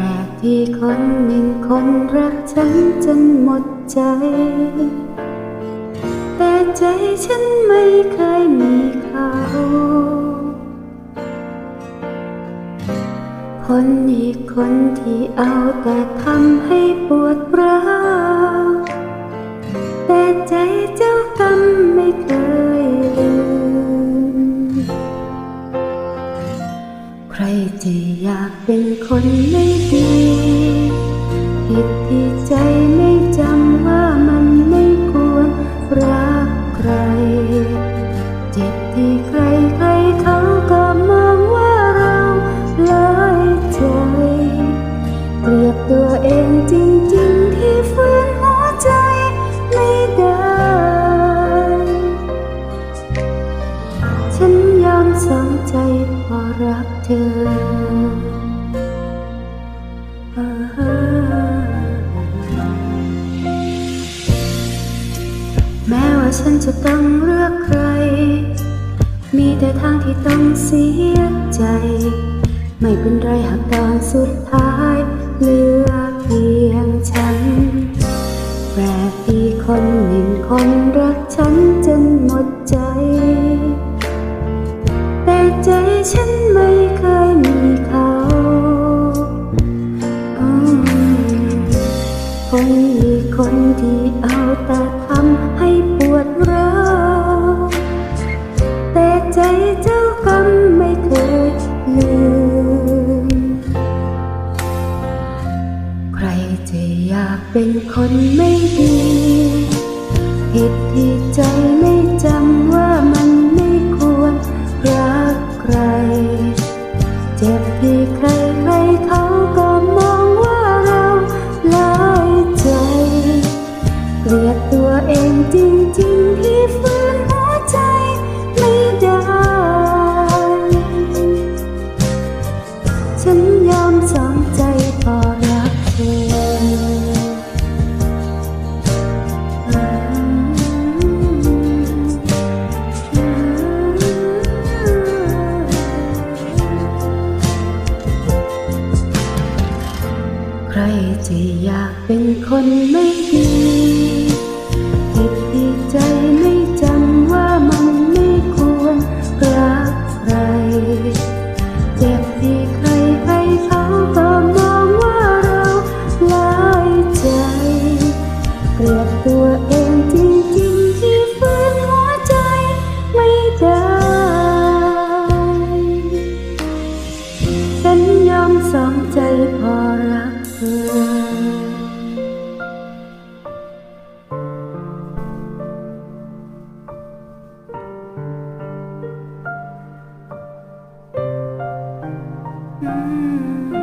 ลกที่คนหนึ่งคนรักฉันจนหมดใจ แต่ใจฉันไม่เคยมีเขา คนอีกคนที่เอาแต่ทำให้ปวดร้าว ครจะอยากเป็นคนไม่ดี ผิดที่ใจไม่จำว่ามันไม่ควรรักใคร เจ็บที่ใครใครเขาก็มองว่าเราหลายใจ เปรียบตัวเองจริง ๆ ที่ฝืนหัวใจไม่ได้ ฉันยอมสองใจพราะรัก เธอแม้ว่าฉันจะต้องเลือกใคร มีแต่ทางที่ต้องเสียใจ ไม่เป็นไรหากตอนสุดท้ายเหลือเพียงฉันแปลกที่คนหนึ่งคนรักฉันจนหมดใจ แต่ใจฉันากเป็นคนไม่ดี ผิดที่ใจไม่ จะอยากเป็นคนไม่ดี Mm.